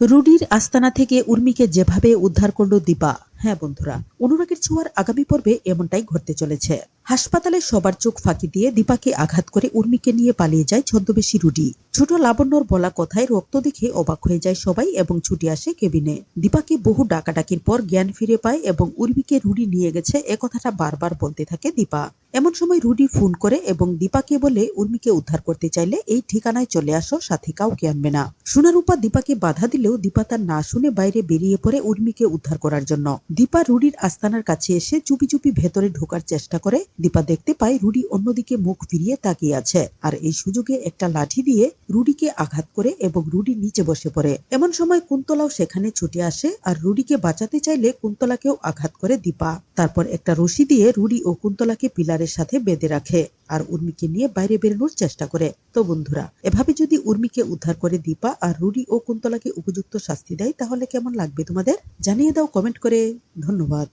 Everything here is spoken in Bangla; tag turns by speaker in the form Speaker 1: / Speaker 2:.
Speaker 1: রুডির আস্তানা থেকে উর্মিকে যেভাবে উদ্ধার করল দীপা হ্যাঁ বন্ধুরা, অনুরাগের ছোঁয়ার আগামী পর্বে এমনটাই ঘটতে চলেছে। হাসপাতালে সবার চোখ ফাঁকি দিয়ে দীপাকে আঘাত করে উর্মিকে নিয়ে পালিয়ে যায় ছদ্মবেশী রুডি। ছোট লাবণ্যর বলা কথায় রক্ত দেখে অবাক হয়ে যায় সবাই এবং ছুটে আসে কেবিনে। দীপাকে বহু ডাকাডাকির পর জ্ঞান ফিরে পায় এবং উর্মিকে রুডি নিয়ে গেছে এ কথাটা বারবার বলতে থাকে দীপা। এমন সময় রুডি ফোন করে এবং দীপাকে বলে, উর্মিকে উদ্ধার করতে চাইলে এই ঠিকানায় চলে আসো, সাথে কাউকে আনবে না। সোনারূপা দীপাকে বাধা দিলেও দীপা তার না শুনে বাইরে বেরিয়ে পড়ে উর্মিকে উদ্ধার করার জন্য। দীপা রুডির আস্তানার কাছে এসে চুপি চুপি ভেতরে ঢোকার চেষ্টা করে দীপা দেখতে পায় রুডি অন্যদিকে মুখ ফিরিয়ে তাকিয়ে আছে। আর এই সুযোগে একটা লাঠি দিয়ে রুডিকে আঘাত করে এবং রুডি নিচে বসে পড়ে। এমন সময় কুন্তলাও সেখানে ছুটে আসে আর রুডিকে বাঁচাতে চাইলে কুন্তলাকেও আঘাত করে দীপা। তারপর একটা রশি দিয়ে রুডি ও কুন্তলাকে পিলারের সাথে বেঁধে রাখে আর উর্মিকে নিয়ে বাইরে বেরোনোর চেষ্টা করে। তো বন্ধুরা, এভাবে যদি উর্মিকে উদ্ধার করে দীপা আর রুডি ও কুন্তলাকে উপযুক্ত শাস্তি দেয়, তাহলে কেমন লাগবে তোমাদের? জানিয়ে দাও কমেন্ট করে। ধন্যবাদ।